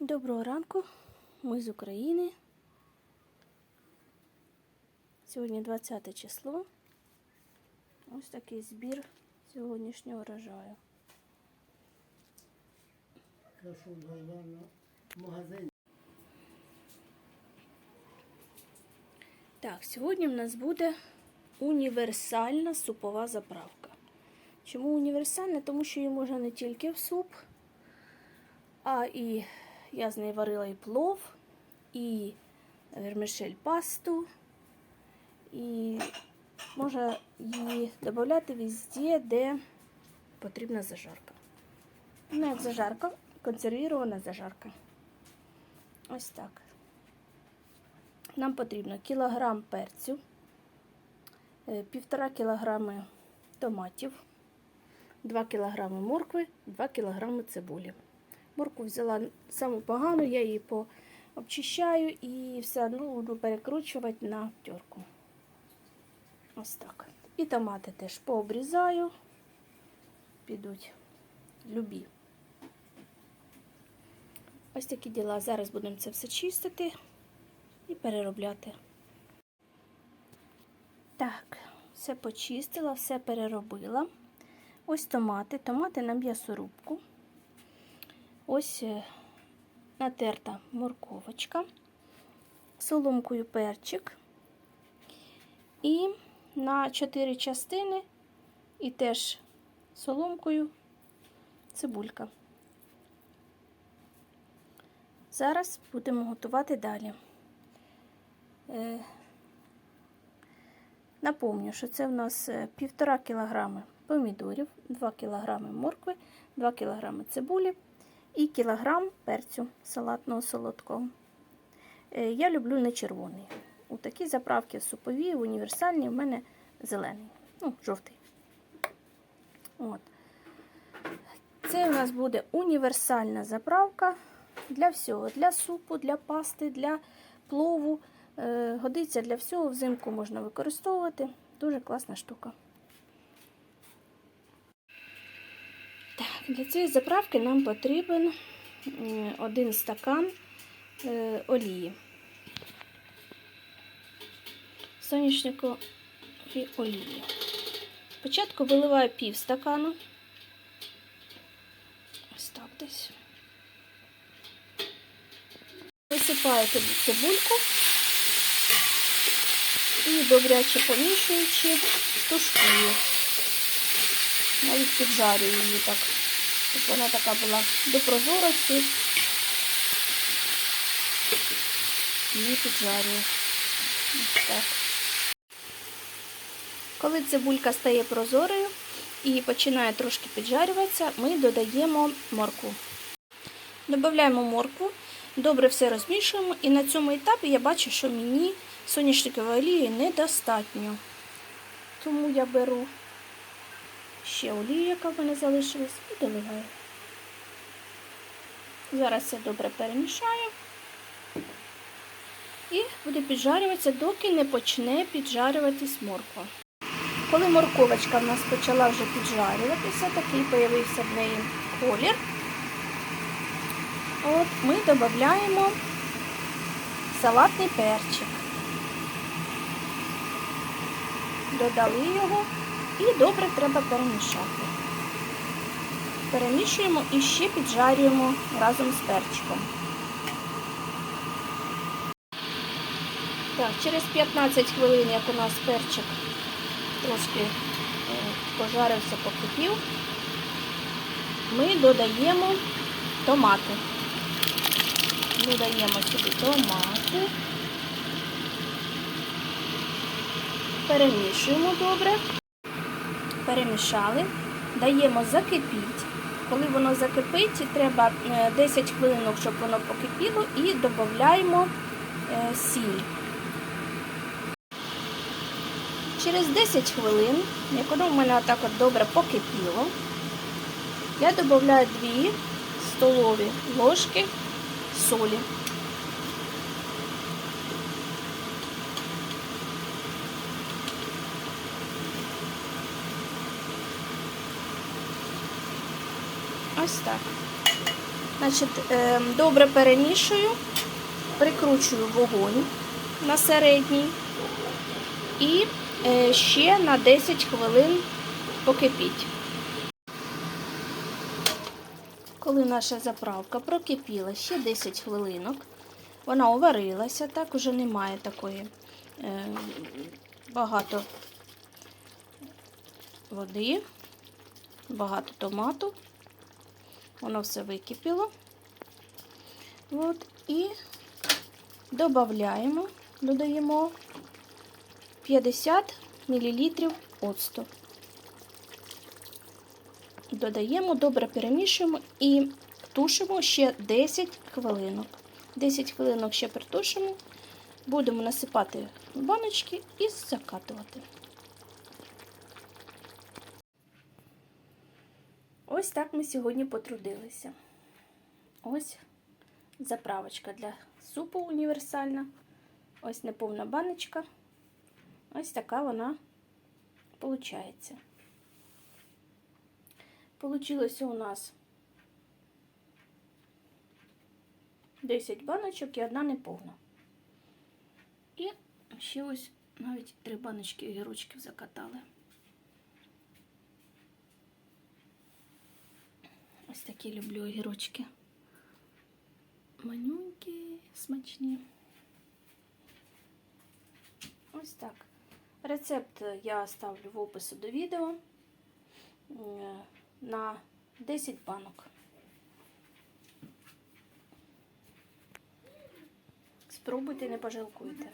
Доброго ранку, ми з України. Сьогодні 20 число. Ось такий збір сьогоднішнього врожаю. Так, сьогодні в нас буде універсальна супова заправка. Чому універсальна? Тому що її можна не тільки в суп, а і я з неї варила і плов, і вермишель пасту, і можна її додати везде, де потрібна зажарка. Ну, як зажарка, консервірована зажарка. Ось так. Нам потрібно кілограм перцю, е, півтора кілограми томатів, 2 кілограми моркви, 2 кілограми цибулі. Моркву взяла саму погану, я її пообчищаю і все одно буду перекручувати на терку. Ось так. І томати теж пообрізаю, підуть любі. Ось такі діла. Зараз будемо це все чистити і переробляти. Так, все почистила, все переробила. Ось томати. Томати на м'ясорубку. Ось е, натерта морковочка, соломкою перчик. І на 4 частини і теж соломкою цибулька. Зараз будемо готувати далі. Е, Напомню, що це в нас е, півтора кілограми помідорів, 2 кілограми моркви, 2 кілограми цибулі і кілограм перцю салатного солодкого. Е, Я люблю не червоний. У такі заправки супові, універсальні, в мене зелений, ну, жовтий. От. Це у нас буде універсальна заправка для всього. Для супу, для пасти, для плову. Е, Годиться для всього, взимку можна використовувати. Дуже класна штука. Для цієї заправки нам потрібен один стакан е, олії. Соняшникової олії. Спочатку виливаю пів стакану. Ось так десь. Висипаю цибульку і добряче помішуючи, тушкую. Навіть піджарюю її так, щоб вона така була до прозорості. Її піджарюю. Так. Коли цибулька стає прозорою і починає трошки піджарюватися, ми додаємо моркву. Додаємо моркву, добре все розмішуємо, і на цьому етапі я бачу, що мені соняшникової олії недостатньо. Тому я беру ще олію, яка в мене залишилась, і доливаю. Зараз це добре перемішаю. І буде піджарюватися, доки не почне піджарюватись морква. Коли морковочка в нас почала вже піджарюватися, такий появився в неї колір, от ми додаємо салатний перчик. Додали його і добре треба перемішати. Перемішуємо і ще піджарюємо разом з перчиком. Так, через 15 хвилин, як у нас перчик трошки е, пожарився, покипів, ми додаємо томати. Додаємо сюди томати, перемішуємо добре, перемішали, даємо закипіть. Коли воно закипить, треба е, 10 хвилин, щоб воно покипіло, і додаємо е, сіль. Через 10 хвилин, як воно в мене так от добре покипіло, я додаю 2 столові ложки солі. Ось так. Значить, е, добре перемішую, прикручую вогонь на середній і е, ще на 10 хвилин покипіть. Коли наша заправка прокипіла ще 10 хвилинок, вона уварилася, так уже немає такої е, багато води, багато томату. Воно все википіло. От, і додаємо, додаємо 50 мл оцту. Додаємо, добре перемішуємо і тушимо ще 10 хвилинок. 10 хвилинок ще притушимо. Будемо насипати баночки і закатувати. Ось так ми сьогодні потрудилися. Ось заправочка для супу універсальна. Ось неповна баночка. Ось така вона виходить. Получилося у нас 10 баночок і одна неповна. І ще ось навіть три баночки огірочків закатали. Ось такі люблю огірочки. Манюнькі, смачні. Ось так. Рецепт я ставлю в опису до відео на 10 банок. Спробуйте, не пожалкуйте.